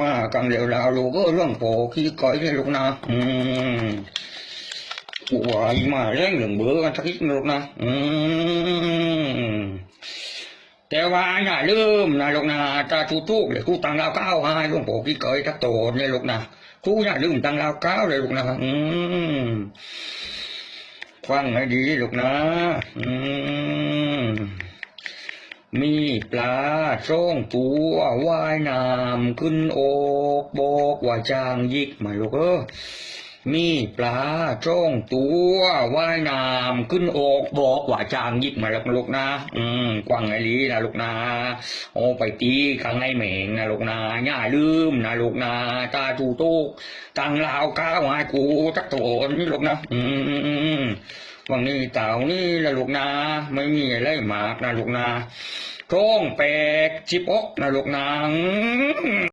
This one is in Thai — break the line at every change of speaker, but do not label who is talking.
มากังเดียวแล้วลูกก็เรื่องโผขี้ก้อยเลยลูกนะอืมวายมาเร่งเหลืองเบื่อกันสักนิดลูกนะอืมแต่ว่าอย่าลืมนะลูกนะตาทูทุกเลยกูตังเราก้าวให้ลูกโผขี้ก้อยทักโตเนี่ยลูกนะกูอย่าลืมตังเราก้าวเลยลูกนะอืมฟังให้ดีลูกนะ อืม มีปลาช่องตัวว่ายน้ำขึ้นโอกบอกว่าจางยิกมาลูกเออ มีปลาช่องตัวว่ายน้ำขึ้นอกบอกว่าจางยิกมาแล้วลูกนะ อืมกว้างไอ้ลีนะลูกนะโอ้ไปตีกังไอเหม่งนะลูกนะอย่าลืมนะลูกนะตาจูตุกตังลาวก้าวให้กูตักโตนลูกนะ อืมวันนี้เต่านี่ละลูกนาไม่มีอะไรมากนะลูกนาท้องแปกชิบอกนะลูกนา